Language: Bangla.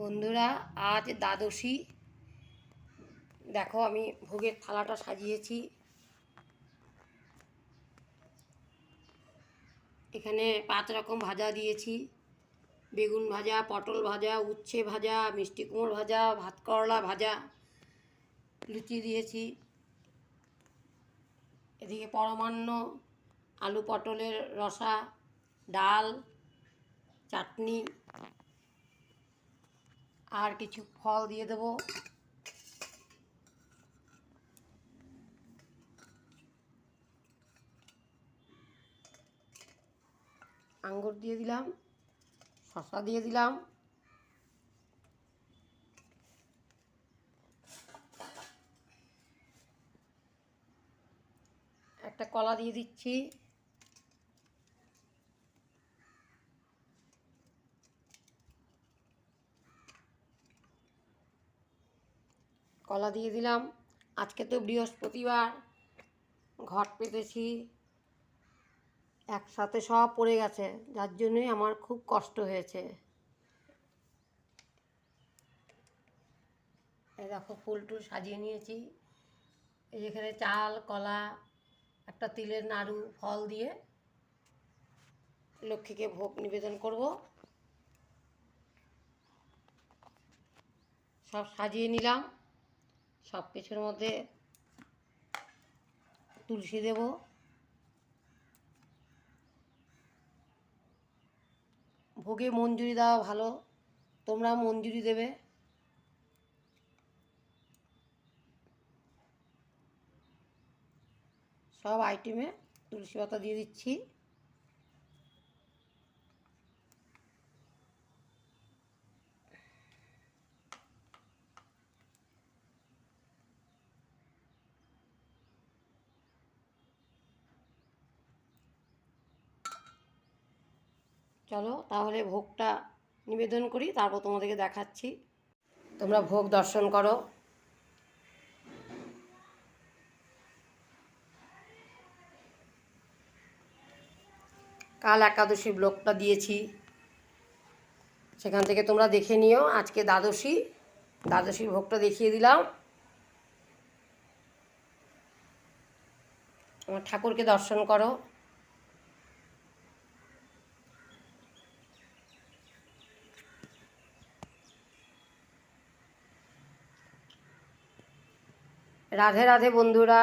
বন্ধুরা, আজ দ্বাদশী। দেখো, আমি ভোগের থালাটা সাজিয়েছি। এখানে পাঁচ রকম ভাজা দিয়েছি। বেগুন ভাজা, পটল ভাজা, উচ্ছে ভাজা, মিষ্টি কুমড়ো ভাজা, ভাত করলা ভাজা লুচি দিয়েছি। এদিকে পরমান্ন, আলু পটলের রসা, ডাল, চাটনি আর কিছু ফল দিয়ে দেবো। আঙ্গুর দিয়ে দিলাম, শসা দিয়ে দিলাম। একটা কলা দিয়ে দিচ্ছি। কলা দিয়ে দিলাম। আজকে তো বৃহস্পতিবার, ঘট পেতেছি। একসাথে সব পড়ে গেছে, যার জন্যই আমার খুব কষ্ট হয়েছে। এই দেখো ফুল টুল সাজিয়ে নিয়েছি। এই যেখানে চাল, কলা, একটা তিলের নাড়ু, ফল দিয়ে লক্ষ্মীকে ভোগ নিবেদন করব। সব সাজিয়ে নিলাম। সব কিছুর মধ্যে তুলসী দেব। ভোগে মঞ্জুরি দেওয়া ভালো, তোমরা মঞ্জুরি দেবে। সব আইটেমে তুলসী পাতা দিয়ে দিচ্ছি। চলো তাহলে ভোগটা নিবেদন করি, তারপর তোমাদেরকে দেখাচ্ছি। তোমরা ভোগ দর্শন করো। কাল একাদশী ব্লগটা দিয়েছি। সেখান থেকে তোমরা দেখে নিও, আজকে দ্বাদশী। দ্বাদশীর ভোগটা দেখিয়ে দিলাম। আমার ঠাকুরকে দর্শন করো। রাধে রাধে বন্ধুরা।